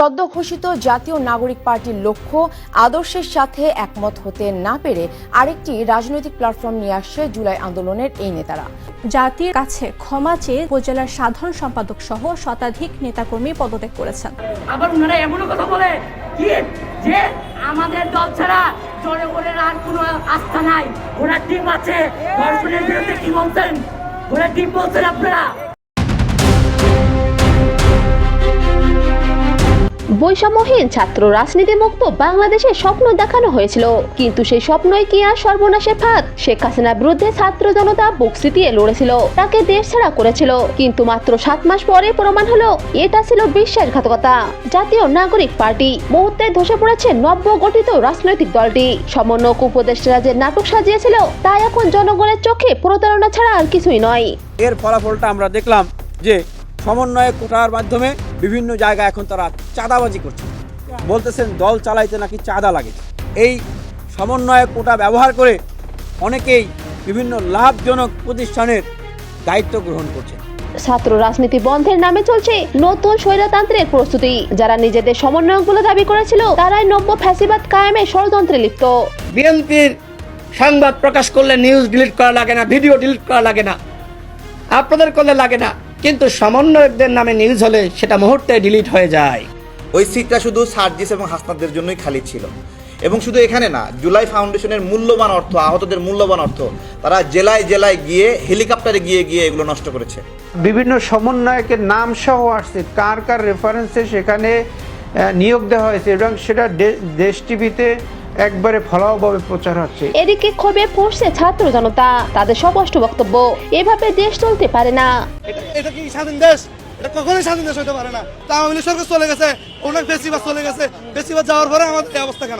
সদ্য ঘোষিত জাতীয় নাগরিক পার্টির লক্ষ্য আদর্শের সাথে একমত হতে না পেরে আরেকটি রাজনৈতিক প্ল্যাটফর্ম নিয়ে আসছে জুলাই আন্দোলনের এই নেতারা। জাতির কাছে ক্ষমা চেয়ে উপজেলার সাধারণ সম্পাদক সহ শতাধিক নেতাকর্মী পদত্যাগ করেছেন। আবার ওনারা এমনও কথা বলে কি? যে আমাদের দল ছাড়া জনগণের আর কোনো আস্থা নাই। ওনার টিম আছে ধর্ষণের বিরুদ্ধে কি বলছেন? ওনার টিম বলছেন আপনারা। বৈষম্যহীন ছাত্র রাজনীতি মুক্ত বাংলাদেশের স্বপ্ন দেখানো হয়েছিল। কিন্তু সেই স্বপ্নই কি আর সর্বনাশে ফাঁদ? শেখ হাসিনার বিরুদ্ধে ছাত্র জনতা বুক সিটিয়ে লড়েছিল। তাকে দেশ ছাড়া করেছিল। কিন্তু মাত্র সাত মাস পরে প্রমাণ হলো, এটা ছিল বিশ্বাসঘাতকতা। জাতীয় নাগরিক পার্টি। মুহূর্তে ধসে পড়েছে নব্য গঠিত রাজনৈতিক দলটি। সমন্বয়ক উপদেষ্টারা যে নাটক সাজিয়েছিল, তা এখন জনগণের চোখে প্রতারণা ছাড়া আর কিছুই নয়। এর ফলাফলটা আমরা দেখলাম যে সমন্বয় কোটার মাধ্যমে বিভিন্ন জায়গায় এখন তারা চাঁদাবাজি করছে। বলতেছেন দল চালাইতে নাকি চাঁদা লাগে। এই সমন্বয় কোটা ব্যবহার করে অনেকেই বিভিন্ন লাভজনক প্রতিষ্ঠানের দায়িত্ব গ্রহণ করছে। ছাত্র রাজনীতি বন্ধের নামে চলছে নতুন স্বৈরতান্ত্রিক প্রস্তুতি। যারা নিজেদের সমন্বয়ক বলে দাবি করেছিল তারাই নব্য ফ্যাসিবাদ কায়েমে ষড়যন্ত্রে লিপ্ত। বিএনপির সংবাদ প্রকাশ করলে নিউজ ডিলিট করা লাগে না ভিডিও ডিলিট করা লাগে না। আপনাদের করলে লাগে না। কিন্তু সমন্বয়কদের নামে নিউজ হলে সেটা মুহূর্তে ডিলিট হয়ে যায়। ওই সিটটা শুধু সার্জিস এবং হাসনাদের জন্যই খালি ছিল। এবং শুধু এখানে না জুলাই ফাউন্ডেশনের মূল্যবান অর্থ আহতদের মূল্যবান অর্থ তারা জেলায় জেলায় গিয়ে হেলিকপ্টারে গিয়ে গিয়ে এগুলো নষ্ট করেছে। বিভিন্ন সমন্বয়কের নাম সহ আসছে। কার কার রেফারেন্সে সেখানে নিয়োগ দেওয়া হয়েছে এবং সেটা দেশ টিভিতে একবারে ফলাওভাবে প্রচার হচ্ছে। এদিকে ক্ষোভে পড়ছে ছাত্র জনতা তাদের স্পষ্ট বক্তব্য। এভাবে দেশ চলতে পারে না। এটা- এটা কি স্বাধীন দেশ? এটা কখনোই স্বাধীন দেশ হতে পারে না। তা আওয়ামী লীগ সরকার চলে গেছে অনেক বেশিবার চলে গেছে। বেশিবার যাওয়ার পরে আমাদের এই অবস্থা কেন?